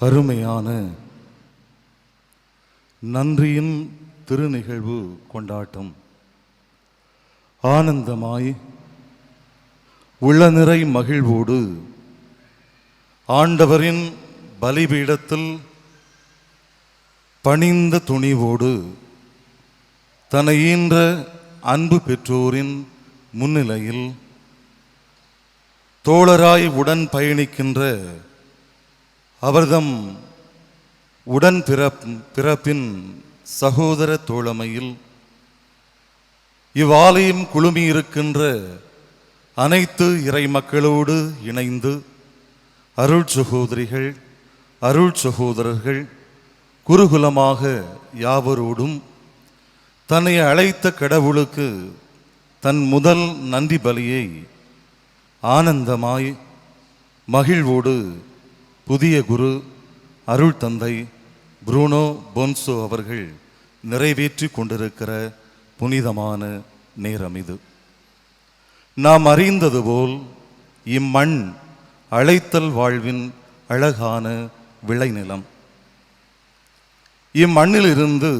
அருமையான நன்றியின் திருநிகழ்வு கொண்டாட்டம். ஆனந்தமாய் உள்ளநிறை மகிழ்வோடு ஆண்டவரின் பலிபீடத்தில் பணிந்த துணிவோடு தன்னை ஈன்ற அன்பு பெற்றோரின் முன்னிலையில் தோழராய் உடன் பயணிக்கின்ற அவர்தம் உடன் பிறப் பிறப்பின் சகோதர தோழமையில் இவ்வாலயம் குழுமியிருக்கின்ற அனைத்து இறை மக்களோடு இணைந்து அருள் சகோதரிகள் அருள் சகோதரர்கள் குருகுலமாக யாவரோடும் தன்னை அழைத்த கடவுளுக்கு தன் முதல் நந்தி பலியை ஆனந்தமாய் மகிழ்வோடு புதிய குரு அருள் தந்தை புரூனோ பொன்சோ அவர்கள் நிறைவேற்றி கொண்டிருக்கிற புனிதமான நேரம் இது. நாம் அறிந்தது போல் இம்மண் அழைத்தல் வாழ்வின் அழகான விளைநிலம். இம்மண்ணிலிருந்து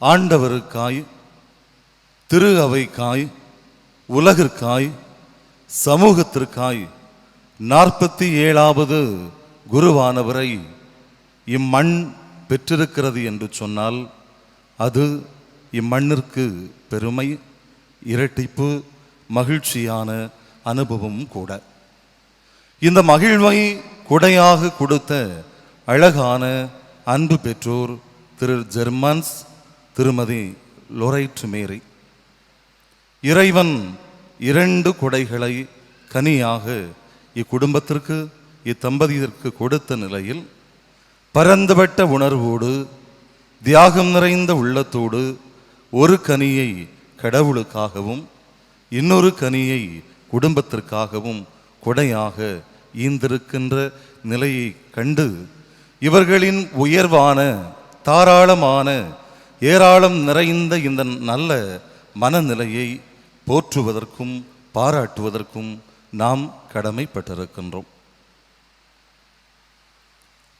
ஆண்டவருக்காய் திரு அவைக்காய் உலகிற்காய் சமூகத்திற்காய் நாற்பத்தி ஏழாவது குருவானவரை இம்மண் பெற்றிருக்கிறது என்று சொன்னால் அது இம்மண்ணிற்கு பெருமை இரட்டிப்பு மகிழ்ச்சியான அனுபவம் கூட. இந்த மகிழ்வை குடையாக கொடுத்த அழகான அன்பு பெற்றோர் திரு ஜெர்மன்ஸ் திருமதி லொரைட் மேரி. இறைவன் இரண்டு குடைகளை கனியாக இக்குடும்பத்திற்கு இத்தம்பதியிற்கு கொடுத்த நிலையில் பரந்துபட்ட உணர்வோடு தியாகம் நிறைந்த உள்ளத்தோடு ஒரு கனியை கடவுளுக்காகவும் இன்னொரு கனியை குடும்பத்திற்காகவும் கொடையாக ஈந்திருக்கின்ற நிலையை கண்டு இவர்களின் உயர்வான தாராளமான ஏராளம் நிறைந்த இந்த நல்ல மனநிலையை போற்றுவதற்கும் பாராட்டுவதற்கும் நாம் கடமைப்பட்டிருக்கின்றோம்.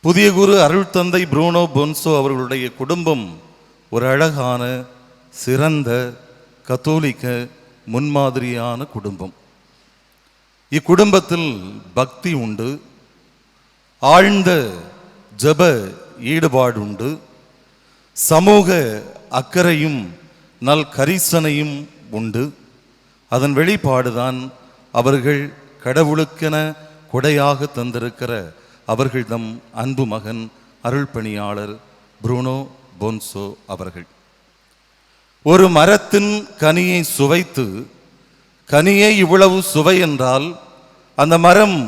புதிய குரு அருள் தந்தை புரூனோ பொன்சோ அவர்களுடைய குடும்பம் ஒரு அழகான சிறந்த கத்தோலிக்க முன்மாதிரியான குடும்பம். இக்குடும்பத்தில் பக்தி உண்டு. ஆழ்ந்த ஜப ஈடுபாடு உண்டு. சமூக அக்கறையும் நல் கரிசனையும் உண்டு. அதன் வெளிப்பாடுதான் அவர்கள் கடவுளுக்கென கொடையாக தந்திருக்கிற அவர்கள் தம் அன்பு மகன் அருள் பணியாளர் புரூனோ பொன்சோ அவர்கள். ஒரு மரத்தின் கனியை சுவைத்து கனியே இவ்வளவு சுவை என்றால் அந்த மரம்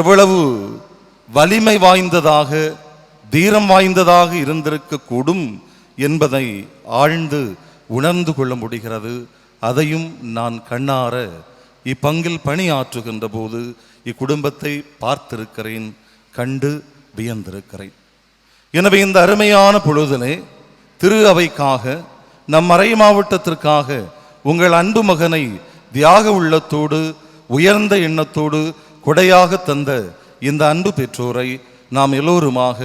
எவ்வளவு வலிமை வாய்ந்ததாக தீரம் வாய்ந்ததாக இருந்திருக்கக்கூடும் என்பதை ஆழ்ந்து உணர்ந்து கொள்ள முடிகிறது. அதையும் நான் கண்ணார இப்பங்கில் பணியாற்றுகின்ற போது இக்குடும்பத்தை பார்த்திருக்கிறேன். கண்டு வியந்திருக்கிறேன். எனவே இந்த அருமையான பொழுதிலே திரு அவைக்காக நம் மறை மாவட்டத்திற்காக உங்கள் அன்பு மகனை தியாக உள்ளத்தோடு உயர்ந்த எண்ணத்தோடு கொடையாக தந்த இந்த அன்பு பெற்றோரை நாம் எல்லோருமாக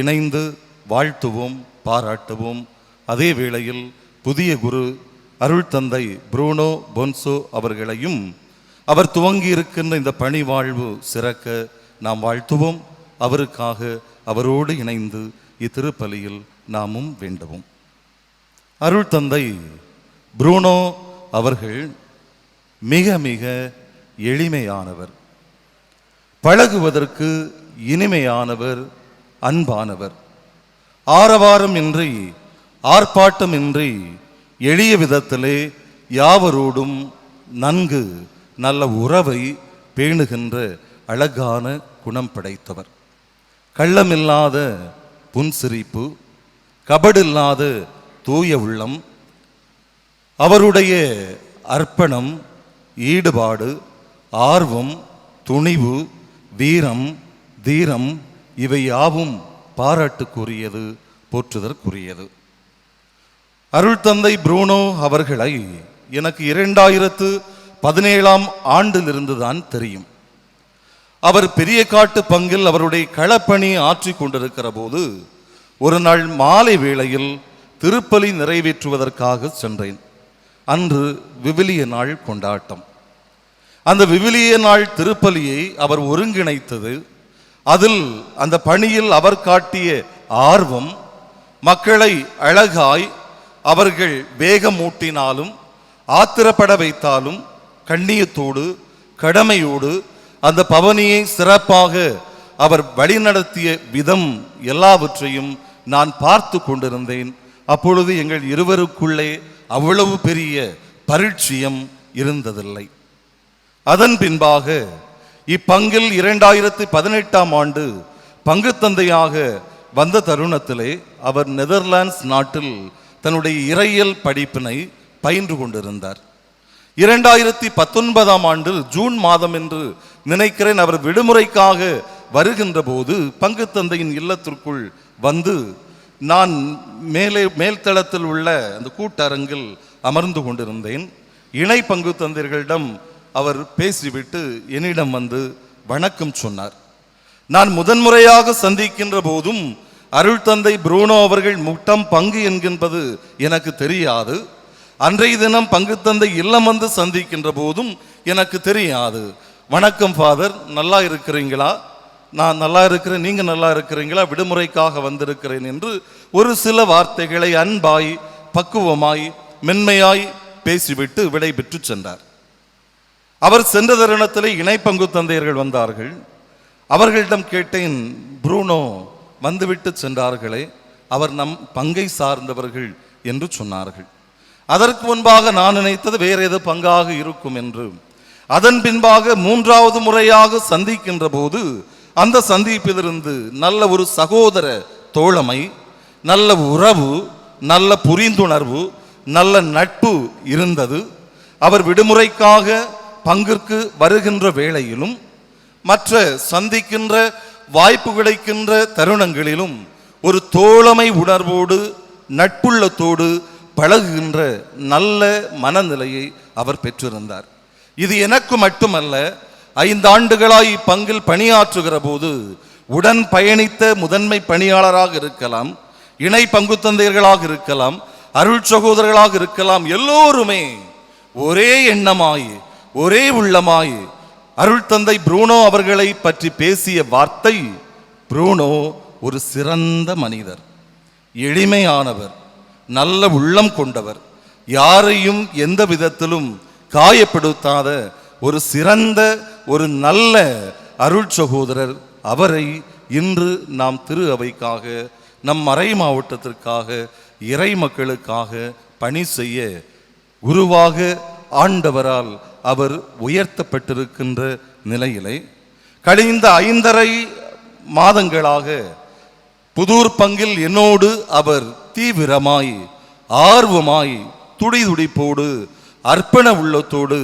இணைந்து வாழ்த்துவோம் பாராட்டுவோம். அதே வேளையில் புதிய குரு அருள் தந்தை புரூனோ பொன்சோ அவர்களையும் அவர் துவங்கி இருக்கின்ற இந்த பணி வாழ்வு சிறக்க நாம் வாழ்த்துவோம். அவருக்காக அவரோடு இணைந்து இத்திருப்பலியில் நாமும் வேண்டுவோம். அருள் தந்தை புரூனோ அவர்கள் மிக மிக எளிமையானவர். பழகுவதற்கு இனிமையானவர் அன்பானவர். ஆரவாரம் இன்றி ஆர்ப்பாட்டம் இன்றி எளிய விதத்திலே யாவரோடும் நன்கு நல்ல உறவை பேணுகின்ற அழகான குணம் படைத்தவர். கள்ளமில்லாத புன்சிரிப்பு கபடில்லாத தூய உள்ளம் அவருடைய அர்ப்பணம் ஈடுபாடு ஆர்வம் துணிவு வீரம் தீரம் இவை யாவும் பாராட்டுக்குரியது போற்றுதற்குரியது. அருள் தந்தை அவர்களை எனக்கு இரண்டாயிரத்து பதினேழாம் ஆண்டிலிருந்து தான் தெரியும். அவர் பெரிய காட்டு பங்கில் அவருடைய களப்பணி ஆற்றிக் கொண்டிருக்கிற போது ஒரு நாள் மாலை வேளையில் திருப்பலி நிறைவேற்றுவதற்காக சென்றேன். அன்று விவிலிய நாள் கொண்டாட்டம். அந்த விவிலிய நாள் திருப்பலியை அவர் ஒருங்கிணைத்தது அதில் அந்த பணியில் அவர் காட்டிய ஆர்வம் மக்களை அழகாய் அவர்கள் வேகமூட்டினாலும் ஆத்திரப்பட வைத்தாலும் கண்ணியத்தோடு கடமையோடு அந்த பவனியை சிறப்பாக அவர் வழிநடத்திய விதம் எல்லாவற்றையும் நான் பார்த்து கொண்டிருந்தேன். அப்பொழுது எங்கள் இருவருக்குள்ளே அவ்வளவு பெரிய பரிட்சியம் இருந்ததில்லை. அதன் பின்பாக இப்பங்கில் இரண்டாயிரத்தி பதினெட்டாம் ஆண்டு பங்கு தந்தையாக வந்த தருணத்திலே அவர் நெதர்லாண்ட்ஸ் நாட்டில் தன்னுடைய இறையியல் படிப்பினை பயின்று கொண்டிருந்தார். இரண்டாயிரத்தி பத்தொன்பதாம் ஆண்டு ஜூன் மாதம் என்று நினைக்கிறேன் அவர் விடுமுறைக்காக வருகின்ற போது பங்கு தந்தையின் இல்லத்திற்குள் வந்து நான் மேலே மேல்தளத்தில் உள்ள அந்த கூட்டரங்கில் அமர்ந்து கொண்டிருந்தேன். இணை பங்கு தந்தையர்களிடம் அவர் பேசிவிட்டு என்னிடம் வந்து வணக்கம் சொன்னார். நான் முதன்முறையாக சந்திக்கின்ற போதும் அருள் தந்தை புரூனோ அவர்கள் முட்டம் பங்கு என்கின்றது எனக்கு தெரியாது. அன்றைய தினம் பங்கு தந்தை இல்லம் வந்து சந்திக்கின்ற போதும் எனக்கு தெரியாது. வணக்கம் ஃபாதர் நல்லா இருக்கிறீங்களா? நான் நல்லா இருக்கிறேன் நீங்க நல்லா இருக்கிறீங்களா? விடுமுறைக்காக வந்திருக்கிறேன் என்று ஒரு சில வார்த்தைகளை அன்பாய் பக்குவமாய் மென்மையாய் பேசிவிட்டு விடைபெற்று சென்றார். அவர் சென்ற தருணத்திலே இணை பங்கு தந்தையர்கள் வந்தார்கள். அவர்களிடம் கேட்டேன் ப்ரூனோ வந்துவிட்டு சென்றார்களே. அவர் நம் பங்கை சார்ந்தவர்கள் என்று சொன்னார்கள். அதற்கு முன்பாக நான் நினைத்தது வேறு எது பங்காக இருக்கும் என்று. அதன் பின்பாக மூன்றாவது முறையாக சந்திக்கின்ற போது அந்த சந்திப்பிலிருந்து நல்ல ஒரு சகோதர தோழமை நல்ல உறவு நல்ல புரிந்துணர்வு நல்ல நட்பு இருந்தது. அவர் விடுமுறைக்காக பங்கிற்கு வருகின்ற வேளையிலும் மற்ற சந்திக்கின்ற வாய்ப்பு கிடைக்கின்ற தருணங்களிலும் ஒரு தோழமை உணர்வோடு நட்புள்ளத்தோடு பழகுகின்ற நல்ல மனநிலையை அவர் பெற்றிருந்தார். இது எனக்கு மட்டுமல்ல ஐந்து ஆண்டுகளாய் இப்பங்கில் பணியாற்றுகிற போது உடன் பயணித்த முதன்மை பணியாளராக இருக்கலாம் இணை பங்கு தந்தையர்களாக இருக்கலாம் அருள் சகோதரர்களாக இருக்கலாம் எல்லோருமே ஒரே எண்ணமாய் ஒரே உள்ளமாய் அருள் தந்தை ப்ரூனோ அவர்களை பற்றி பேசிய வார்த்தை ப்ரூனோ ஒரு சிறந்த மனிதர் எளிமையானவர் நல்ல உள்ளம் கொண்டவர் யாரையும் எந்த விதத்திலும் காயப்படுத்தாத ஒரு சிறந்த ஒரு நல்ல அருள் சகோதரர் அவரை இன்று நாம் திரு அவைக்காக நம் மறை மாவட்டத்திற்காக இறை மக்களுக்காக பணி செய்ய குருவாக ஆண்டவரால் அவர் உயர்த்தப்பட்டிருக்கின்ற நிலையிலே கழிந்த ஐந்தரை மாதங்களாக புதூர் பங்கில் என்னோடு அவர் தீவிரமாய் ஆர்வமாய் துடிதுடிப்போடு அர்ப்பண உள்ளத்தோடு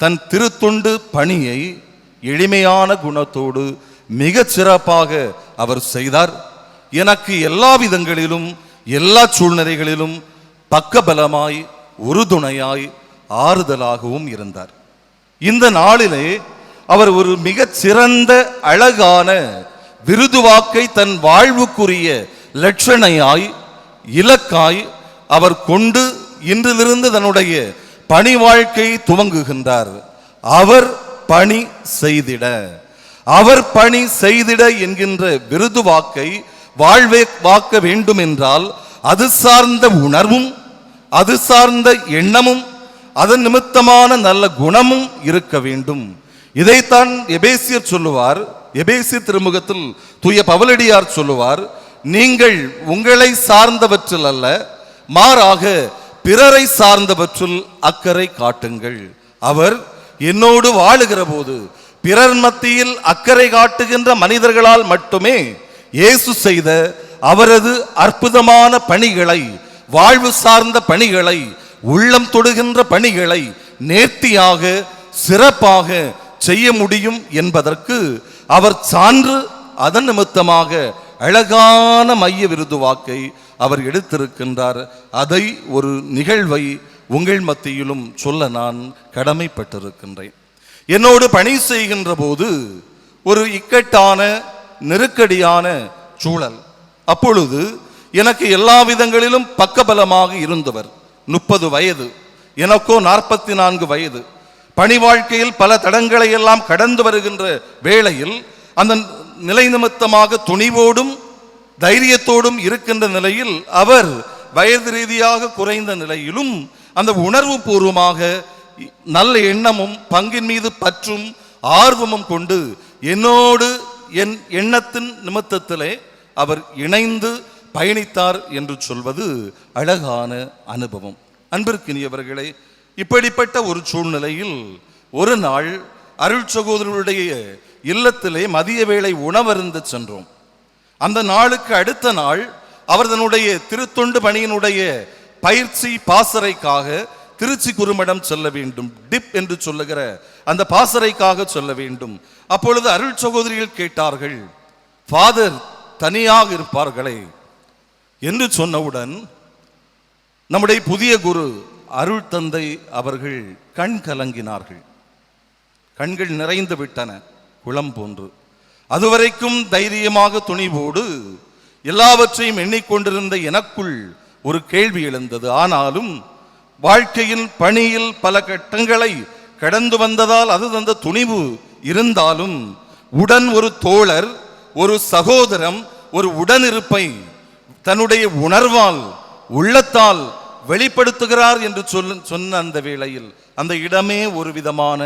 தன் திருத்தொண்டு பணியை எளிமையான குணத்தோடு மிகச் சிறப்பாக அவர் செய்தார். எனக்கு எல்லா விதங்களிலும் எல்லா சூழ்நிலைகளிலும் பக்கபலமாய் உறுதுணையாய் ஆறுதலாகவும் இருந்தார். இந்த நாளிலே அவர் ஒரு மிகச் சிறந்த அழகான விருதுவாக்கை தன் வாழ்வுக்குரிய லட்சணையாய் இலக்காய் அவர் கொண்டு இன்றிலிருந்து தன்னுடைய பணி வாழ்க்கை துவங்குகின்றார். அவர் பணி செய்திட. அவர் பணி செய்திட என்கின்ற விருது வாக்கை வாழ்வே வாக்க வேண்டும் என்றால் அது சார்ந்த உணர்வும் அது சார்ந்த எண்ணமும் அதன் நிமித்தமான நல்ல குணமும் இருக்க வேண்டும். இதைத்தான் எபேசியர் சொல்லுவார். எபேசிய திருமுகத்தில் தூய பவலடியார் சொல்லுவார். நீங்கள் உங்களை சார்ந்தவற்றில் அல்ல மாறாக பிறரை சார்ந்தவற்றுள் அக்கறை காட்டுங்கள். அவர் என்னோடு வாழுகிற போது பிறர் மத்தியில் அக்கறை காட்டுகின்ற மனிதர்களால் மட்டுமே இயேசு செய்த அவரது அற்புதமான பணிகளை வாழ்வு சார்ந்த பணிகளை உள்ளம் தொடுகின்ற பணிகளை நேர்த்தியாக சிறப்பாக செய்ய முடியும் என்பதற்கு அவர் சான்று அதன் நிமித்தமாக அழகான மைய விருது வாக்கை அவர் எடுத்திருக்கின்றார். அதை ஒரு நிகழ்வை உங்கள் மத்தியிலும் சொல்ல நான் கடமைப்பட்டிருக்கின்றேன். என்னோடு பணி செய்கின்ற போது ஒரு இக்கட்டான நெருக்கடியான சூழல். அப்பொழுது எனக்கு எல்லா விதங்களிலும் பக்கபலமாக இருந்தவர். முப்பது வயது. எனக்கோ நாற்பத்தி நான்கு வயது. பணி வாழ்க்கையில் பல தடங்களை எல்லாம் கடந்து வருகின்ற வேளையில் அந்த நிலை நிமித்தமாக துணிவோடும் தைரியத்தோடும் இருக்கின்ற நிலையில் அவர் வயது ரீதியாக குறைந்த நிலையிலும் அந்த உணர்வு பூர்வமாக நல்ல எண்ணமும் பங்கின் மீது பற்றும் ஆர்வமும் கொண்டு என்னோடு என் எண்ணத்தின் நிமித்தத்திலே அவர் இணைந்து பயணித்தார் என்று சொல்வது அழகான அனுபவம். அன்பிற்கினியவர்களே இப்படிப்பட்ட ஒரு சூழ்நிலையில் ஒரு நாள் அருள் சகோதரருடைய இல்லத்திலே மதிய வேளை உணவருந்து சென்றோம். அந்த நாளுக்கு அடுத்த நாள் அவர் தன்னுடைய திருத்தொண்டு பணியினுடைய பயிற்சி பாசறைக்காக திருச்சி குறுமடம் செல்ல வேண்டும். டிப் என்று சொல்லுகிற அந்த பாசறைக்காக சொல்ல வேண்டும். அப்பொழுது அருள் சகோதரிகள் கேட்டார்கள் ஃபாதர் தனியாக இருப்பார்களே என்று சொன்னவுடன் நம்முடைய புதிய குரு அருள் தந்தை அவர்கள் கண் கலங்கினார்கள். கண்கள் நிறைந்து விட்டன. குளம் போன்று. அதுவரைக்கும் தைரியமாக துணிவோடு எல்லாவற்றையும் எண்ணிக்கொண்டிருந்த எனக்குள் ஒரு கேள்வி எழுந்தது. ஆனாலும் வாழ்க்கையில் பணியில் பல கட்டங்களை கடந்து வந்ததால் அது தந்த துணிவு இருந்தாலும் உடன் ஒரு தோழர் ஒரு சகோதரம் ஒரு உடனிருப்பை தன்னுடைய உணர்வால் உள்ளத்தால் வெளிப்படுத்துகிறார் என்று சொல் சொன்ன அந்த வேளையில் அந்த இடமே ஒரு விதமான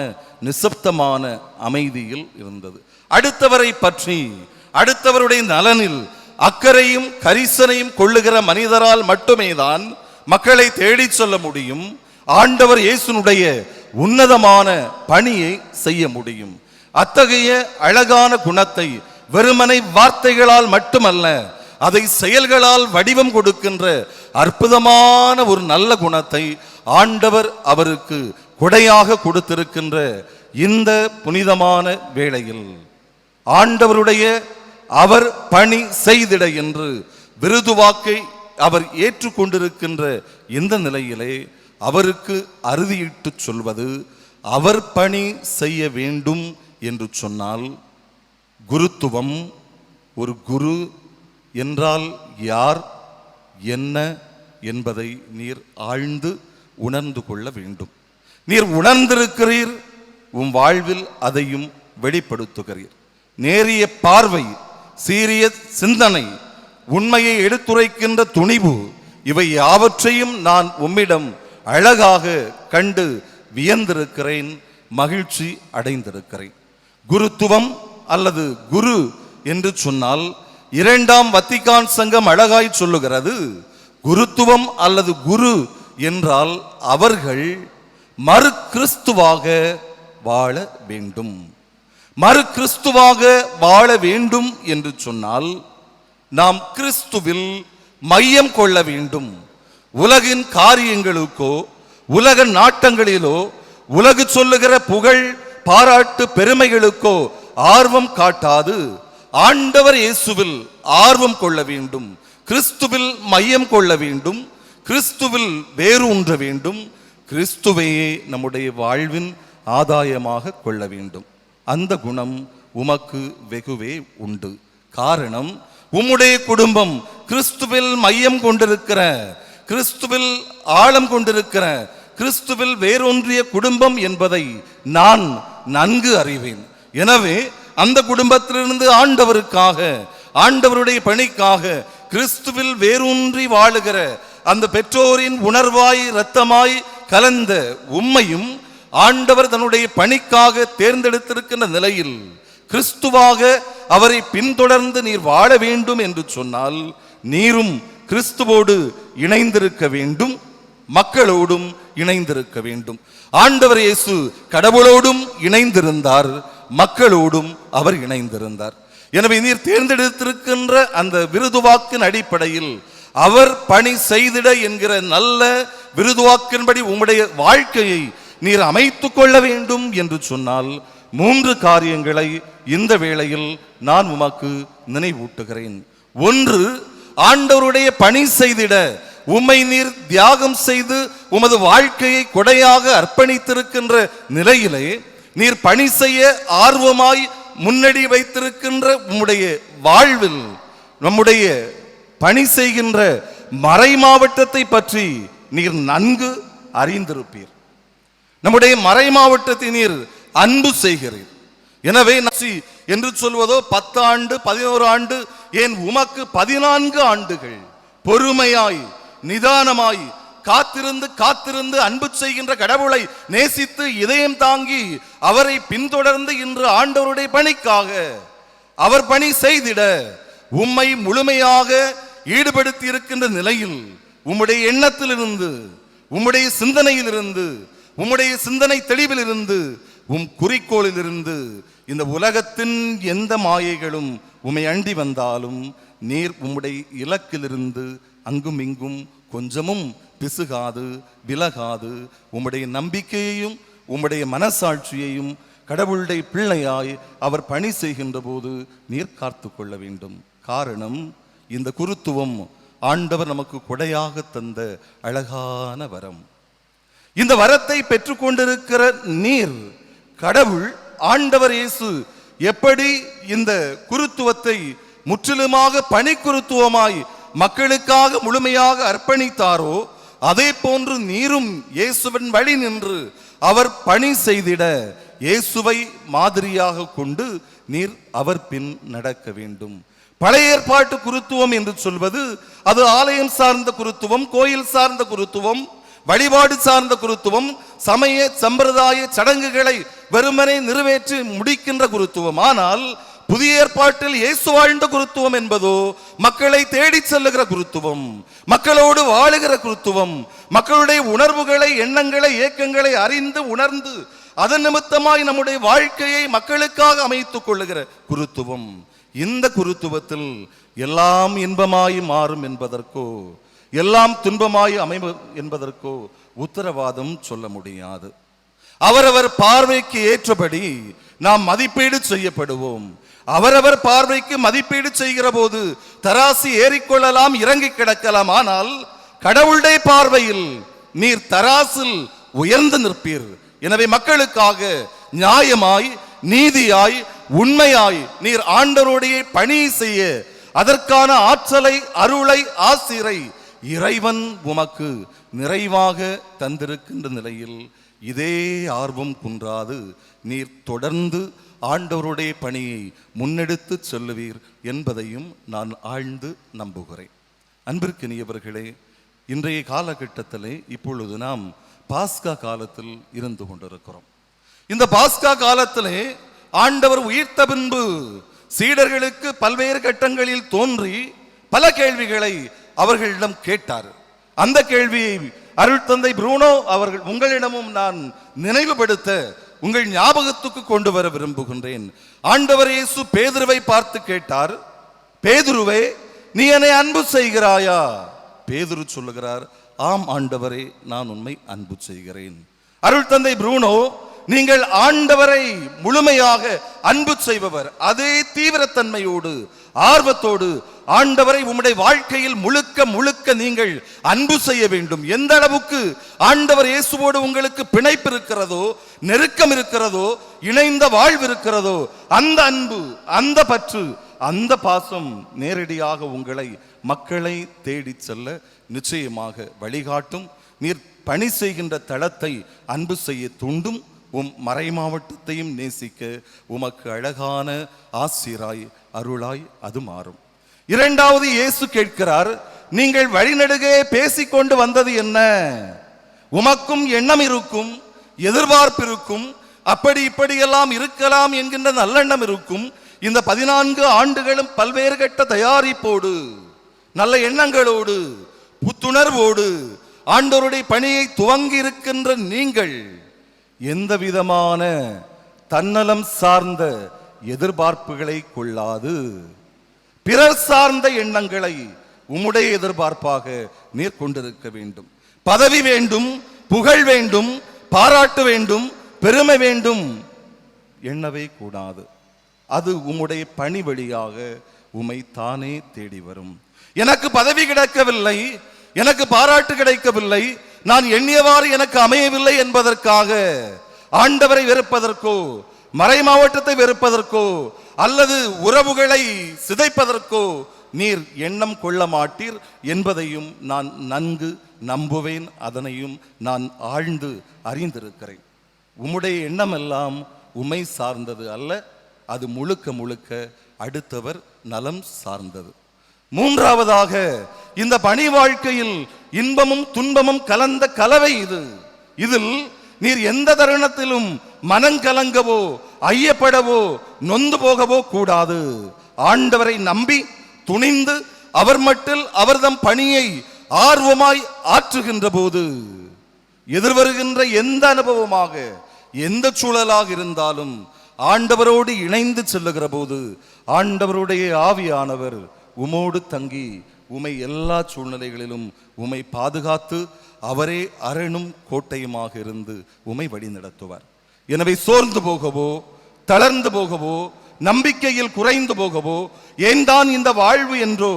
நிசப்தமான அமைதியில் இருந்தது. அடுத்தவரை பற்றி அடுத்தவருடைய நலனில் அக்கறையும் கரிசனையும் கொள்ளுகிற மனிதரால் மட்டுமே தான் மக்களை தேடிச் சொல்ல முடியும் ஆண்டவர் இயேசுனுடைய உன்னதமான பணியை செய்ய முடியும். அத்தகைய அழகான குணத்தை வெறுமனை வார்த்தைகளால் மட்டுமல்ல அதை செயல்களால் வடிவம் கொடுக்கின்ற அற்புதமான ஒரு நல்ல குணத்தை ஆண்டவர் அவருக்கு கொடையாக கொடுத்திருக்கின்ற இந்த புனிதமான வேளையில். ஆண்டவருடைய அவர் பணி செய்திட என்று விருது வாக்கை அவர் ஏற்றுக்கொண்டிருக்கின்ற இந்த நிலையிலே அவருக்கு அறுதியிட்டு சொல்வது அவர் பணி செய்ய வேண்டும் என்று சொன்னால் குருத்துவம் ஒரு குரு என்றால் யார் என்ன என்பதை நீர் ஆழ்ந்து உணர்ந்து கொள்ள வேண்டும். நீர் உணர்ந்திருக்கிறீர் உம் வாழ்வில் அதையும் வெளிப்படுத்துகிறீர். நேரிய பார்வை சீரிய சிந்தனை உண்மையை எடுத்துரைக்கின்ற துணிவு இவை யாவற்றையும் நான் உம்மிடம் அழகாக கண்டு வியந்திருக்கிறேன் மகிழ்ச்சி அடைந்திருக்கிறேன். குருத்துவம் அல்லது குரு என்று சொன்னால் இரண்டாம் வத்திகான் சங்கம் அழகாய் சொல்லுகிறது குருத்துவம் அல்லது குரு என்றால் அவர்கள் மறு கிறிஸ்துவாக வாழ வேண்டும். மறு கிறிஸ்துவாக வாழ வேண்டும் என்று சொன்னால் நாம் கிறிஸ்துவில் மையம் கொள்ள வேண்டும். உலகின் காரியங்களுக்கோ உலக நாட்டங்களிலோ உலகு சொல்லுகிற புகழ் பாராட்டு பெருமைகளுக்கோ ஆர்வம் காட்டாது. ஆண்டவர் இயேசுவில் ஆர்வம் கொள்ள வேண்டும். கிறிஸ்துவில் மையம் கொள்ள வேண்டும். கிறிஸ்துவில் வேறு ஊன்ற வேண்டும். கிறிஸ்துவையே நம்முடைய வாழ்வின் ஆதாயமாக கொள்ள வேண்டும். அந்த குணம் உமக்கு வெகுவே உண்டு. காரணம் உம்முடைய குடும்பம் கிறிஸ்துவில் மையம் கொண்டிருக்கிற கிறிஸ்துவில் ஆழம் கொண்டிருக்கிற கிறிஸ்துவில் வேரூன்றிய குடும்பம் என்பதை நான் நன்கு அறிவேன். எனவே அந்த குடும்பத்திலிருந்து ஆண்டவருக்காக ஆண்டவருடைய பணிக்காக கிறிஸ்துவில் வேரூன்றி வாழுகிற அந்த பெற்றோரின் உணர்வாய் இரத்தமாய் கலந்த உண்மையும் ஆண்டவர் தன்னுடைய பணிக்காக தேர்ந்தெடுத்திருக்கின்ற நிலையில் கிறிஸ்துவாக அவரை பின்தொடர்ந்து நீர் வாழ வேண்டும் என்று சொன்னால் நீரும் கிறிஸ்துவோடு இணைந்திருக்க வேண்டும் மக்களோடும் இணைந்திருக்க வேண்டும். ஆண்டவர் இயேசு கடவுளோடும் இணைந்திருந்தார் மக்களோடும் அவர் இணைந்திருந்தார். எனவே நீர் தேர்ந்தெடுத்திருக்கின்ற அந்த விருதுவாக்கின் அடிப்படையில் அவர் பணி செய்திட என்கிற நல்ல விருதுவாக்கின்படி உம்முடைய வாழ்க்கையை நீர் அமைத்து கொள்ள வேண்டும் என்று சொன்னால் மூன்று காரியங்களை இந்த வேளையில் நான் உமக்கு நினைவூட்டுகிறேன். ஒன்று ஆண்டவருடைய பணி செய்திட உம்மை நீர் தியாகம் செய்து உமது வாழ்க்கையை கொடையாக அர்ப்பணித்திருக்கின்ற நிலையிலே நீர் பணி செய்ய ஆர்வமாய் முன்னடி வைத்திருக்கின்ற உம்முடைய வாழ்வில் நம்முடைய பணி செய்கின்ற மறை மாவட்டத்தை பற்றி நீர் நன்கு அறிந்திருப்பீர். நம்முடைய மறை மாவட்டத்தை நீர் அன்பு செய்கிறீர் எனவே நசி என்று சொல்வதோ பத்து ஆண்டு பதினோரு ஆண்டு ஏன் உமக்கு பதினான்கு ஆண்டுகள். பொறுமையாய் நிதானமாய் காத்திருந்து காத்திருந்து அன்பு செய்கின்ற கடவுளை நேசித்து இதயம் தாங்கி அவரை பின்தொடர்ந்து இன்று ஆண்டவருடைய பணிக்காக அவர் பணி செய்திட உம்மை முழுமையாக ஈடுபடுத்தி இருக்கின்ற நிலையில் உம்முடைய எண்ணத்திலிருந்து உம்முடைய சிந்தனையிலிருந்து உம்முடைய சிந்தனை தெளிவிலிருந்து உம் குறிக்கோளிலிருந்து இந்த உலகத்தின் எந்த மாயைகளும் உமை அண்டி வந்தாலும் நீர் உம்முடைய இலக்கிலிருந்து அங்கும் இங்கும் கொஞ்சமும் பிசுகாது விலகாது. உம்முடைய நம்பிக்கையையும் உம்முடைய மனசாட்சியையும் கடவுளுடைய பிள்ளையாய் அவர் பணி செய்கின்ற போது நீர் காத்து கொள்ள வேண்டும். காரணம் இந்த குருத்துவம் ஆண்டவர் நமக்கு கொடையாக தந்த அழகான வரம். இந்த வரத்தை பெற்றுக்கொண்டிருக்கிற நீர் கடவுள் ஆண்டவர் இயேசு எப்படி இந்த குருத்துவத்தை முற்றிலுமாக பணிக்குருத்துவமாய் மக்களுக்காக முழுமையாக அர்ப்பணித்தாரோ அதே போன்று நீரும் இயேசுவின் வழி நின்று அவர் பணி செய்திட இயேசுவை மாதிரியாக கொண்டு நீர் அவர் பின் நடக்க வேண்டும். பழைய ஏற்பாட்டு குருத்துவம் என்று சொல்வது அது ஆலயம் சார்ந்த குருத்துவம் கோயில் சார்ந்த குருத்துவம் வழிபாடு சார்ந்த குருத்துவம் சமய சம்பிரதாய சடங்குகளை வெறுமனை நிறைவேற்றி முடிக்கின்ற குருத்துவம். ஆனால் புதிய ஏற்பாட்டில் இயேசு வாழ்ந்த குருத்துவம் என்பதோ மக்களை தேடி செல்லுகிற குருத்துவம் மக்களோடு வாழுகிற குருத்துவம் மக்களுடைய உணர்வுகளை எண்ணங்களை இயக்கங்களை அறிந்து உணர்ந்து அதன் நிமித்தமாய் நம்முடைய வாழ்க்கையை மக்களுக்காக அமைத்துக் கொள்ளுகிற குருத்துவம். இந்த குருத்துவத்தில் எல்லாம் இன்பமாய் மாறும் என்பதற்கோ எல்லாம் துன்பமாய் அமைவு என்பதற்கோ உத்தரவாதம் சொல்ல முடியாது. அவரவர் பார்வைக்கு ஏற்றபடி நாம் மதிப்பீடு செய்யப்படுவோம். அவரவர் பார்வைக்கு மதிப்பீடு செய்கிற போது தராசு ஏறிக்கொள்ளலாம் இறங்கி கிடக்கலாம். ஆனால் கடவுளுடைய பார்வையில் நீர் தராசில் உயர்ந்து நிற்பீர். எனவே மக்களுக்காக நியாயமாய் நீதியாய் உண்மையாய் நீர் ஆண்டவருடைய பணி செய்ய அதற்கான ஆற்றலை அருளை ஆசிரை இறைவன் உமக்கு நிறைவாக தந்திருக்கின்ற நிலையில் இதே ஆர்வம் குன்றாது. நீர் தொடர்ந்து ஆண்டவருடைய பணியை முன்னெடுத்து செல்லுவீர் என்பதையும் நான் ஆழ்ந்து நம்புகிறேன். அன்பிற்கினியவர்களே இன்றைய காலகட்டத்திலே இப்பொழுது நாம் பாஸ்கா காலத்தில் இருந்து கொண்டிருக்கிறோம். இந்த பாஸ்கா காலத்திலே ஆண்டவர் உயிர்த்த பின்பு சீடர்களுக்கு பல்வேறு கட்டங்களில் தோன்றி பல கேள்விகளை அவர்களிடம் கேட்டார். அந்த கேள்வியை அருள் தந்தை புரூனோ அவர்கள் உங்களிடமும் நான் நினைவுபடுத்த உங்கள் ஞாபகத்துக்கு கொண்டு வர விரும்புகின்றேன். ஆண்டவர் இயேசு பேதுருவை பார்த்து கேட்டார் பேதுருவே நீ என்னை அன்பு செய்கிறாயா? பேதுரு சொல்லுகிறார் ஆம் ஆண்டவரே நான் உண்மை அன்பு செய்கிறேன். அருள் தந்தை புரூனோ நீங்கள் ஆண்டவரை முழுமையாக அன்பு செய்பவர் அதே தீவிரத்தன்மையோடு ஆர்வத்தோடு ஆண்டவரை உம்முடைய வாழ்க்கையில் முழுக்க முழுக்க நீங்கள் அன்பு செய்ய வேண்டும். எந்த அளவுக்கு ஆண்டவர் இயேசுவோடு உங்களுக்கு பிணைப்பு இருக்கிறதோ நெருக்கம் இருக்கிறதோ இணைந்த வாழ்வு இருக்கிறதோ அந்த அன்பு அந்த பற்று அந்த பாசம் நேரடியாக உங்களை மக்களை தேடி செல்ல நிச்சயமாக வழிகாட்டும். நீர் பணி செய்கின்ற தளத்தை அன்பு செய்ய தூண்டும். உம் மறை மாவட்டத்தையும் நேசிக்க உமக்கு அழகான ஆசிராய் அருளாய் அது மாறும். இரண்டாவது இயேசு கேட்கிறார் நீங்கள் வழிநடுகே பேசிக்கொண்டு வந்தது என்ன? உமக்கும் எண்ணம் இருக்கும் எதிர்பார்ப்பு இருக்கும் அப்படி இப்படியெல்லாம் இருக்கலாம் என்கின்ற நல்லெண்ணம் இருக்கும். இந்த பதினான்கு ஆண்டுகளும் பல்வேறு கட்ட தயாரிப்போடு நல்ல எண்ணங்களோடு புத்துணர்வோடு ஆண்டோருடைய பணியை துவங்கி இருக்கின்ற நீங்கள் எந்த விதமான தன்னலம் சார்ந்த எதிர்பார்ப்புகளை கொள்ளாது. பிறர் சார்ந்த எண்ணங்களை உம்முடைய எதிர்பார்ப்பாக நீர் கொண்டிருக்க வேண்டும். பதவி வேண்டும் புகழ் வேண்டும் பாராட்டு வேண்டும் பெருமை வேண்டும் எண்ணவே கூடாது. அது உம்முடைய பணி வழியாக உமை தானே தேடி வரும். எனக்கு பதவி கிடைக்கவில்லை எனக்கு பாராட்டு கிடைக்கவில்லை நான் எண்ணியவாறு எனக்கு அமையவில்லை என்பதற்காக ஆண்டவரை வெறுப்பதற்கோ மறை மாவட்டத்தை வெறுப்பதற்கோ அல்லது உறவுகளை சிதைப்பதற்கோ நீர் எண்ணம் கொள்ள மாட்டீர் என்பதையும் நான் நன்கு நம்புவேன் அதனையும் நான் ஆழ்ந்து அறிந்திருக்கிறேன். உம்முடைய எண்ணமெல்லாம் உமை சார்ந்தது அல்ல அது முழுக்க முழுக்க அடுத்தவர் நலம் சார்ந்தது. மூன்றாவதாக இந்த பணி வாழ்க்கையில் இன்பமும் துன்பமும் கலந்த கலவை இது. இதில் நீர் எந்த தருணத்திலும் மனங்கலங்கவோ ஐயப்படவோ நொந்து போகவோ கூடாது. ஆண்டவரை நம்பி துணிந்து அவர் மட்டில் அவர்தம் பணியை ஆர்வமாய் ஆற்றுகின்ற போது எதிர்வருகின்ற எந்த அனுபவமாக எந்த சூழலாக இருந்தாலும் ஆண்டவரோடு இணைந்து செல்லுகிற போது ஆண்டவருடைய ஆவியானவர் உமோடு தங்கி உமை எல்லா சூழ்நிலைகளிலும் உமை பாதுகாத்து அவரே அரணும் கோட்டையுமாக இருந்து உமை வழி நடத்துவார். எனவே சோர்ந்து போகவோ தளர்ந்து போகவோ நம்பிக்கையில் குறைந்து போகவோ ஏன் தான் இந்த வாழ்வு என்றோ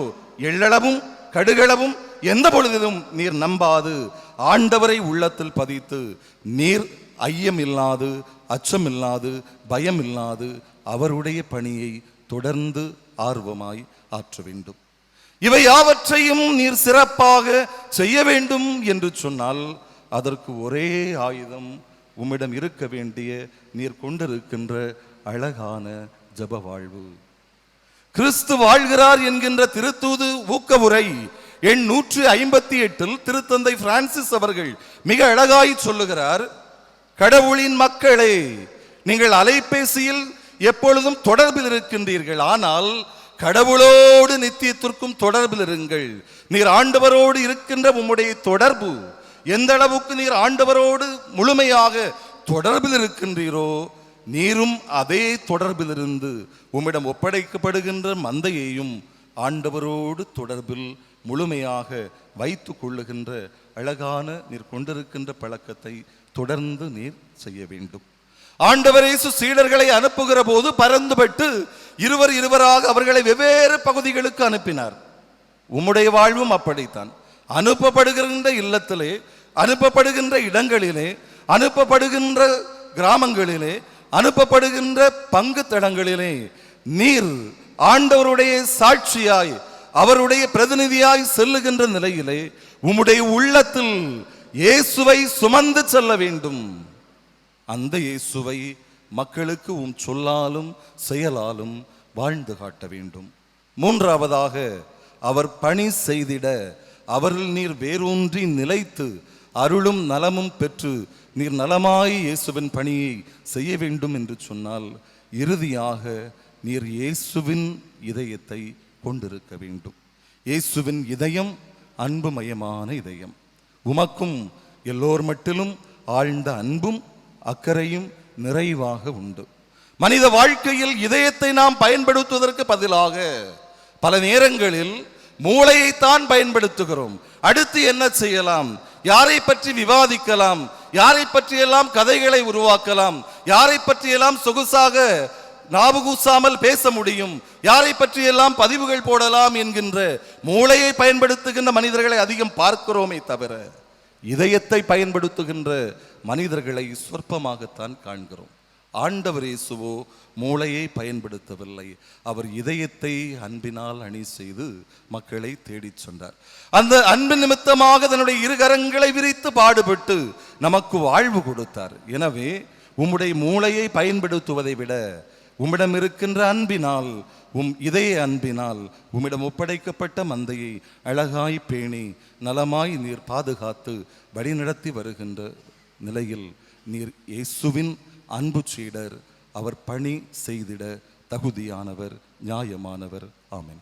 எள்ளளவும் கடுகளவும் எந்த பொழுதிலும் நீர் நம்பாது. ஆண்டவரை உள்ளத்தில் பதித்து நீர் ஐயம் இல்லாது அச்சம் இல்லாது பயம் இல்லாது அவருடைய பணியை தொடர்ந்து ஆர்வமாய் ஆற்ற வேண்டும். இவை யாவற்றையும் நீர் சிறப்பாக செய்ய வேண்டும் என்று சொன்னால் அதற்கு ஒரே ஆயுதம் உம்மிடம் இருக்க வேண்டிய நீர் கொண்டிருக்கின்ற அழகான ஜப வாழ்வு கிறிஸ்து வாழ்கிறார் என்கின்ற திருத்தூது ஊக்க உரை எண் நூற்று ஐம்பத்தி எட்டில் திருத்தந்தை பிரான்சிஸ் அவர்கள் மிக அழகாய் சொல்லுகிறார் கடவுளின் மக்களே நீங்கள் அலைபேசியில் எப்பொழுதும் தொடர்பில் இருக்கின்றீர்கள். ஆனால் கடவுளோடு நித்தியத்திற்கும் தொடர்பில் இருங்கள். நீர் ஆண்டவரோடு இருக்கின்ற உம்முடைய தொடர்பு எந்த அளவுக்கு நீர் ஆண்டவரோடு முழுமையாக தொடர்பில் இருக்கின்றீரோ நீரும் அதே தொடர்பிலிருந்து உம்மிடம் ஒப்படைக்கப்படுகின்ற மந்தையையும் ஆண்டவரோடு தொடர்பில் முழுமையாக வைத்து கொள்ளுகின்ற அழகான நீர் கொண்டிருக்கின்ற பழக்கத்தை தொடர்ந்து நீர் செய்ய வேண்டும். ஆண்டவர் இயேசு சீடர்களை அனுப்புகிற போது பறந்துபட்டு இருவர் இருவராக அவர்களை வெவ்வேறு பகுதிகளுக்கு அனுப்பினார். உம்முடைய வாழ்வும் அப்படித்தான். அனுப்பப்படுகின்ற இல்லத்திலே அனுப்பப்படுகின்ற இடங்களிலே அனுப்பப்படுகின்ற கிராமங்களிலே அனுப்பப்படுகின்ற பங்கு தடங்களிலே நீர் ஆண்டவருடைய சாட்சியாய் அவருடைய பிரதிநிதியாய் செல்லுகின்ற நிலையிலே உம்முடைய உள்ளத்தில் இயேசுவை சுமந்து செல்ல வேண்டும். அந்த இயேசுவை மக்களுக்கு உம் சொல்லாலும் செயலாலும் வாழ்ந்து காட்ட வேண்டும். மூன்றாவதாக அவர் பணி செய்திட அவரில் நீர் வேரூன்றி நிலைத்து அருளும் நலமும் பெற்று நீர் நலமாய் இயேசுவின் பணியை செய்ய வேண்டும் என்று சொன்னால் இறுதியாக நீர் இயேசுவின் இதயத்தை கொண்டிருக்க வேண்டும். இயேசுவின் இதயம் அன்புமயமான இதயம். உமக்கும் எல்லோர் மட்டிலும் ஆழ்ந்த அன்பும் அக்கறையும் நிறைவாக உண்டு. மனித வாழ்க்கையில் இதயத்தை நாம் பயன்படுத்துவதற்கு பதிலாக பல நேரங்களில் மூளையைத்தான் பயன்படுத்துகிறோம். அடுத்து என்ன செய்யலாம்? யாரை பற்றி விவாதிக்கலாம்? யாரை பற்றியெல்லாம் கதைகளை உருவாக்கலாம்? யாரை பற்றியெல்லாம் சொகுசாக நாவுகூசாமல் பேச முடியும்? யாரை பற்றியெல்லாம் பதிவுகள் போடலாம் என்கின்ற மூளையை பயன்படுத்துகின்ற மனிதர்களை அதிகம் பார்க்கிறோமே தவிர இதயத்தை பயன்படுத்துகின்ற மனிதர்களை சொற்பமாகத்தான் காண்கிறோம். ஆண்டவர் இயேசுவோ மூளையை பயன்படுத்தவில்லை. அவர் இதயத்தை அன்பினால் அணி செய்து மக்களை தேடிச் சென்றார். அந்த அன்பு நிமித்தமாக தன்னுடைய இருகரங்களை விரித்து பாடுபட்டு நமக்கு வாழ்வு கொடுத்தார். எனவே உம்முடைய மூளையை பயன்படுத்துவதை விட உம்மிடம் இருக்கின்ற அன்பினால் உம் இதய அன்பினால் உம்மிடம் ஒப்படைக்கப்பட்ட மந்தையை அழகாய் பேணி நலமாய் நீர் பாதுகாத்து வழிநடத்தி வருகின்ற நிலையில் நீர் இயேசுவின் அன்பு சீடர் அவர் பணி செய்திட தகுதியானவர் நியாயமானவர். ஆமேன்.